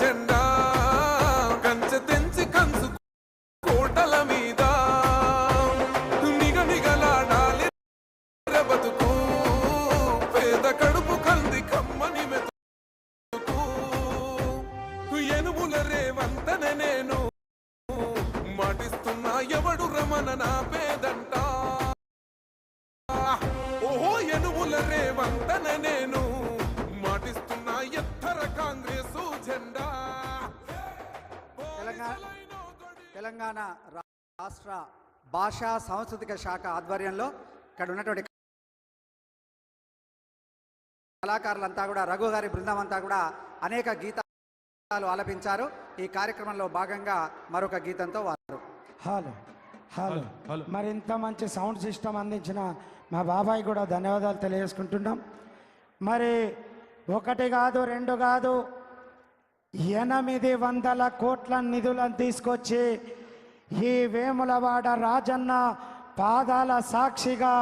legend భాషా సాంస్కృతిక శాఖ ఆధ్వర్యంలో ఇక్కడ ఉన్నటువంటి కళాకారులంతా కూడా రఘు గారి బృందం అంతా కూడా అనేక గీతాలు ఆలపించారు. ఈ కార్యక్రమంలో భాగంగా మరొక గీతంతో వారు. Hello hello. హలో. మరి ఇంత మంచి సౌండ్ సిస్టమ్ అందించిన మా బాబాయ్ కూడా ధన్యవాదాలు తెలియజేసుకుంటున్నాం. మరి ఒకటి కాదు రెండు కాదు ఎనిమిది వందల కోట్ల నిధులను తీసుకొచ్చి ఈ వేములవాడ రాజన్న పాదాల సాక్షిగా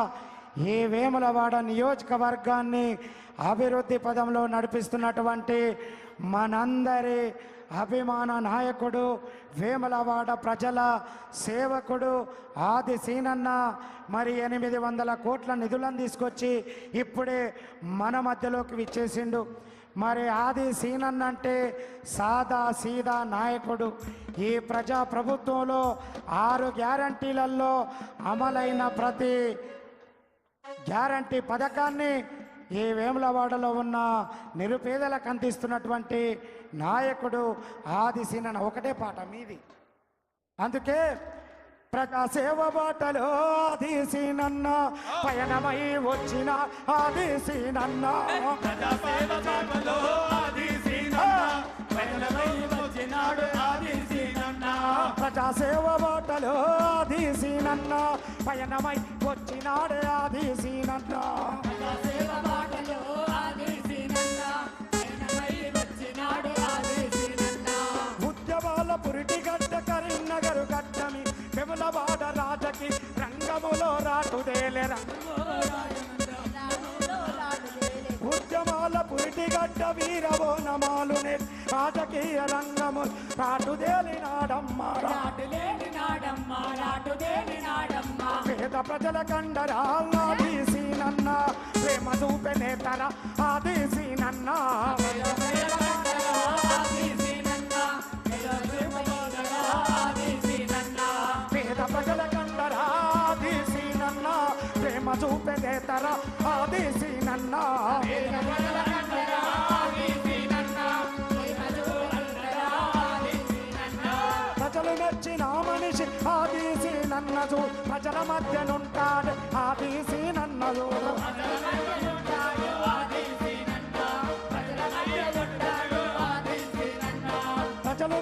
ఈ వేములవాడ నియోజకవర్గాన్ని అభివృద్ధి పదంలో నడిపిస్తున్నటువంటి మనందరి అభిమాన నాయకుడు వేములవాడ ప్రజల సేవకుడు ఆది సీనన్న మరి ఎనిమిది వందల కోట్ల నిధులను తీసుకొచ్చి ఇప్పుడే మన మధ్యలోకి విచ్చేసిండు. మరి ఆది సీనన్ అంటే సాదా సీదా నాయకుడు. ఈ ప్రజా ప్రభుత్వంలో ఆరు గ్యారంటీలలో అమలైన ప్రతి గ్యారంటీ పథకాన్ని ఈ వేములవాడలో ఉన్న నిరుపేదలకు అందిస్తున్నటువంటి నాయకుడు ఆది సీనన్న ఒకటే పాట మీది. అందుకే ప్రజా సేవ బాటలో ఆది సీనన్న పయనమై వచ్చిన ఆది సీనన్న ప్రజా సేవ బాటలో ఆది సీనన్న పయనమై వచ్చినాడే ఆది సీనన్న గడ్డ వీరవోనమాలు రాజకీయ రంగము రాటుదేలినాడమ్మ పేద ప్రజల కండరా ఆదీసీనన్న ప్రేమ చూపెనేతర ఆదీసీనన్న పేద ప్రేమ ఆదేశి నన్న. ప్రజలు నచ్చిన మనిషి ఆదేశి నన్నదు. ప్రజల మధ్యనుంటాడు ఆదేశి నన్నదు. ప్రజలు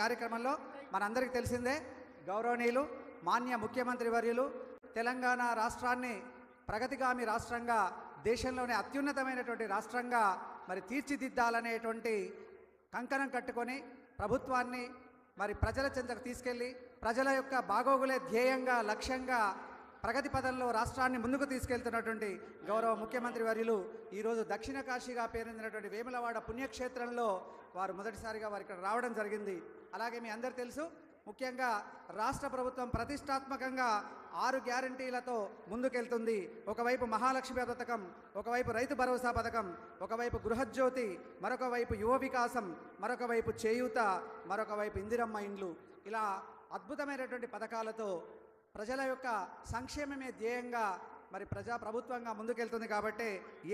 కార్యక్రమంలో మనందరికీ తెలిసిందే గౌరవనీయులు మాన్య ముఖ్యమంత్రి వర్యులు తెలంగాణ రాష్ట్రాన్ని ప్రగతిగామి రాష్ట్రంగా దేశంలోనే అత్యున్నతమైనటువంటి రాష్ట్రంగా మరి తీర్చిదిద్దాలనేటువంటి కంకణం కట్టుకొని ప్రభుత్వాన్ని మరి ప్రజల చెంతకు తీసుకెళ్ళి ప్రజల యొక్క బాగోగులే ధ్యేయంగా లక్ష్యంగా ప్రగతి పదంలో రాష్ట్రాన్ని ముందుకు తీసుకెళ్తున్నటువంటి గౌరవ ముఖ్యమంత్రి వర్యులు ఈరోజు దక్షిణ కాశీగా పేరొందినటువంటి వేములవాడ పుణ్యక్షేత్రంలో వారు మొదటిసారిగా వారు ఇక్కడ రావడం జరిగింది. అలాగే మీ అందరు తెలుసు ముఖ్యంగా రాష్ట్ర ప్రభుత్వం ప్రతిష్టాత్మకంగా ఆరు గ్యారంటీలతో ముందుకెళ్తుంది. ఒకవైపు మహాలక్ష్మి పథకం ఒకవైపు రైతు భరోసా పథకం ఒకవైపు గృహజ్యోతి మరొక వైపు యువ వికాసం మరొక వైపు చేయూత మరొక వైపు ఇందిరమ్మ ఇండ్లు. ఇలా అద్భుతమైనటువంటి పథకాలతో ప్రజల యొక్క సంక్షేమమే ధ్యేయంగా మరి ప్రజా ప్రభుత్వంగా ముందుకెళ్తుంది కాబట్టి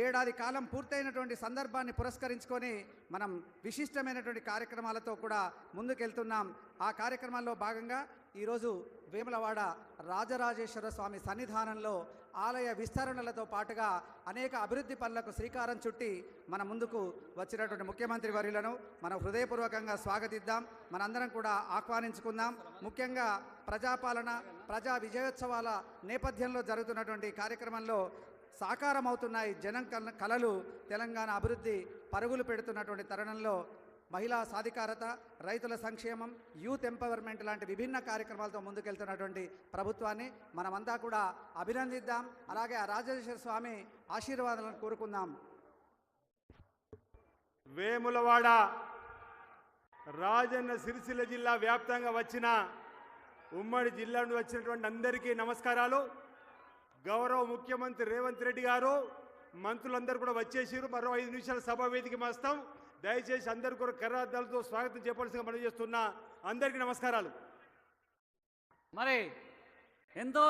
ఏడాది కాలం పూర్తయినటువంటి సందర్భాన్ని పురస్కరించుకొని మనం విశిష్టమైనటువంటి కార్యక్రమాలతో కూడా ముందుకెళ్తున్నాం. ఆ కార్యక్రమాల్లో భాగంగా ఈరోజు వేములవాడ రాజరాజేశ్వర స్వామి సన్నిధానంలో ఆలయ విస్తరణలతో పాటుగా అనేక అభివృద్ధి పనులకు శ్రీకారం చుట్టి మన ముందుకు వచ్చినటువంటి ముఖ్యమంత్రి వర్యులను మనం హృదయపూర్వకంగా స్వాగతిద్దాం. మనందరం కూడా ఆహ్వానించుకుందాం. ముఖ్యంగా ప్రజాపాలన ప్రజా విజయోత్సవాల నేపథ్యంలో జరుగుతున్నటువంటి కార్యక్రమంలో సాకారమవుతున్నాయి జనం కల- కలలు. తెలంగాణ అభివృద్ధి పరుగులు పెడుతున్నటువంటి తరుణంలో మహిళా సాధికారత రైతుల సంక్షేమం యూత్ ఎంపవర్మెంట్ లాంటి విభిన్న కార్యక్రమాలతో ముందుకెళ్తున్నటువంటి ప్రభుత్వాన్ని మనమంతా కూడా అభినందిద్దాం. అలాగే ఆ రాజేశ్వర స్వామి ఆశీర్వాదాలను కోరుకుందాం. వేములవాడ రాజన్న సిరిసిల్ల జిల్లా వ్యాప్తంగా వచ్చిన ఉమ్మడి జిల్లా నుండి వచ్చినటువంటి అందరికీ నమస్కారాలు. గౌరవ ముఖ్యమంత్రి రేవంత్ రెడ్డి గారు మంత్రులందరూ కూడా వచ్చేసారు మరో ఐదు నిమిషాల సభ వేదిక వస్తాం. దయచేసి అందరు కూడా కర్రార్థాలతో స్వాగతం చెప్పాల్సిందిగా మనం చేస్తున్నా అందరికీ నమస్కారాలు. మరి ఎంతో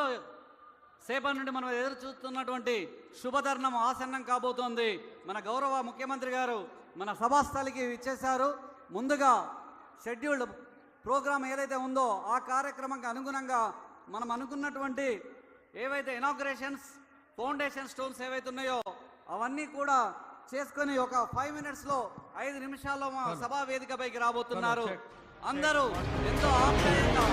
సేపటి నుండి మనం ఎదురు చూస్తున్నటువంటి శుభధర్ణం ఆసన్నం కాబోతోంది. మన గౌరవ ముఖ్యమంత్రి గారు మన సభాస్థలికి ఇచ్చేశారు. ముందుగా షెడ్యూల్డ్ ప్రోగ్రాం ఏదైతే ఉందో ఆ కార్యక్రమంకి అనుగుణంగా మనం అనుకున్నటువంటి ఏవైతే ఇనాగ్రేషన్స్ ఫౌండేషన్ స్టోన్స్ ఏవైతే ఉన్నాయో అవన్నీ కూడా చేసుకొని ఒక ఫైవ్ మినిట్స్లో ఐదు నిమిషాల్లో మా సభా వేదికపైకి రాబోతున్నారు. అందరూ ఎంతో ఆప్యాయంగా